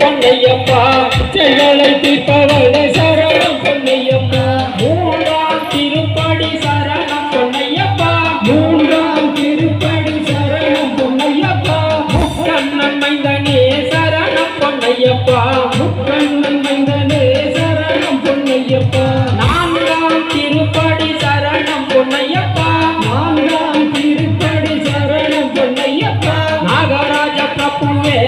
பொன்னையப்பா செயலை தீர்ப்பவளே சரணம் பொன்னையப்பா. மூன்றாம் திருப்படி சரணம் பொன்னையப்பா. மூன்றாம் திருப்படி சரணம் பொன்னையப்பா. முக்கண்ணன் மைந்தனே சரணம் பொன்னையப்பா. முக்கண்ணன் மைந்தனே சரணம் பொன்னையப்பா. நான்காம் திருப்படி சரணம் பொன்னையப்பா. நான்காம் திருப்படி சரணம் பொன்னையப்பா. நாகராஜ பிரபுவே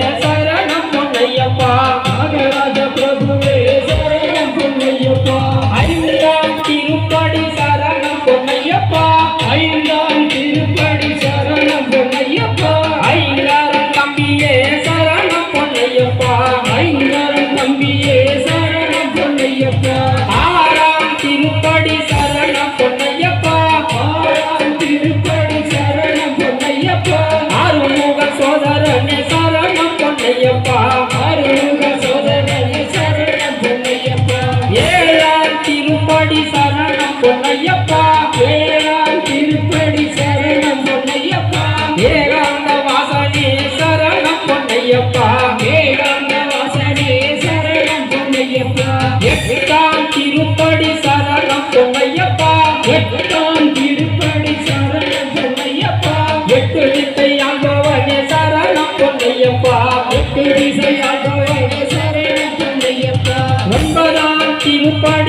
பொன்னையப்பா. ஆறாம் திருப்படி சரணம் பொன்னையப்பா.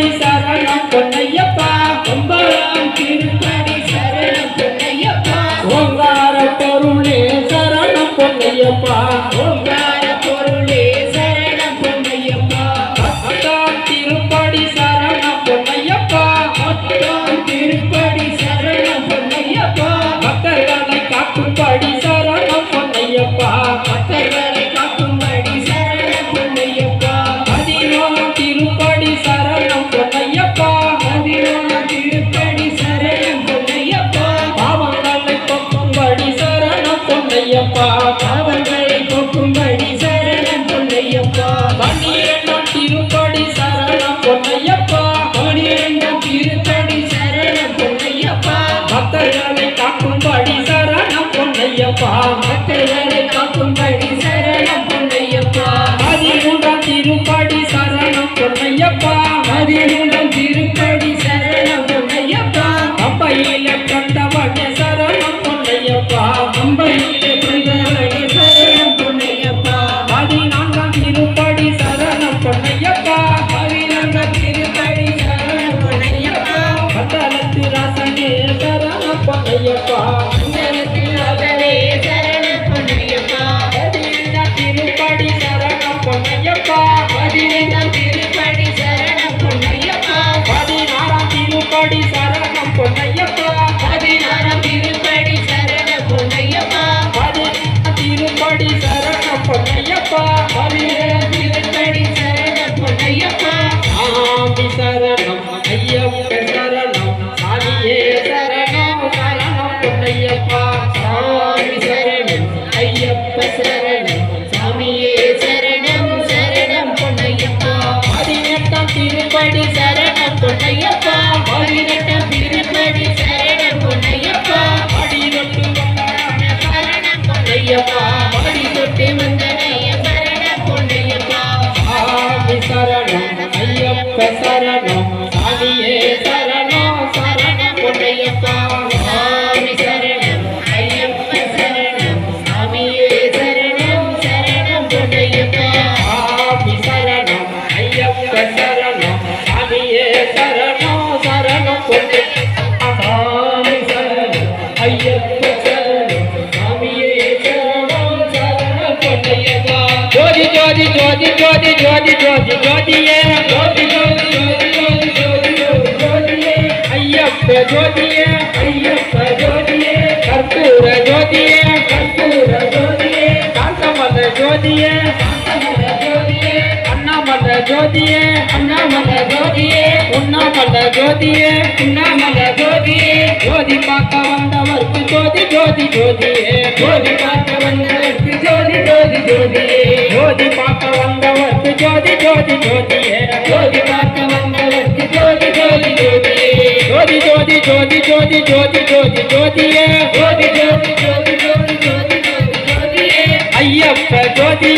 திருப்படி சரணம் பொன்னையப்பா. ஒன்பதாம் திருப்படி சரணம் பொன்னையப்பா. ஓங்கார பொருளே சரணம் பொன்னையப்பா. ஓங்கார பொன்னையப்பா பாவங்களை போக்கும்படி சரணம் பொன்னையப்பா. பன்னிரெண்டாம் திருப்படி சரணம் பொன்னையப்பா. பன்னிரெண்டாம் திருப்படி சரணம் பொன்னையப்பா. பக்தர்களை காக்கும்படி சரணம் பொன்னையப்பா. பக்தர்களை காக்கும்படி சரணம் பொன்னையப்பா. பதிமூன்றாம் திருப்படி சரணம் பொன்னையப்பா. பதிமூன்றாம் திருப்படி சரணம் பொன்னையப்பா. அம்பையில கண்டவனே சரணம் பொன்னையப்பா. அம்பையில சாமி சரணம் ஐயப்ப சரணம் சாமியே சரணம் சரணம் பொன்னையப்பா சாமி சரணம் ஐயப்ப சரணம் சாமியே சரணம் சரணம் பொன்னையப்பா பதினெட்டாம் திருப்படி சரணம் பொன்னையப்பா பதினெட்டாம் திருப்படி சரணம் பொன்னையப்பா அடிதொட்டு வந்தான சரணம் பொன்னையப்பா அடிதொட்டு வந்தனைய சரணம் பொன்னையப்பா சாமி சரணம். ஐயப்ப ज्योति ज्योति ज्योति ज्योति ज्योति ये ज्योति ज्योति ज्योति ज्योति ज्योति ज्योति ज्योति ये अय्यप्प ज्योति ये अय्यप्प ज्योति ये कर्पूर ज्योति ये कर्पूर ज्योति ये कांतमल ज्योति ये कांतमल ज्योति ये अन्नामल ज्योति ये अन्नामल ज्योति ये उन्नामल ज्योति ये उन्नामल ज्योति ये ज्योति पाका वंदवर्क ज्योति ज्योति ज्योति ये ज्योति पाका वंदवर्क ज्योति ज्योति ज्योति ज्योति ज्योति ज्योति ज्योति ज्योति ज्योति ज्योति ज्योति ज्योति ज्योति अय्यप्प ज्योति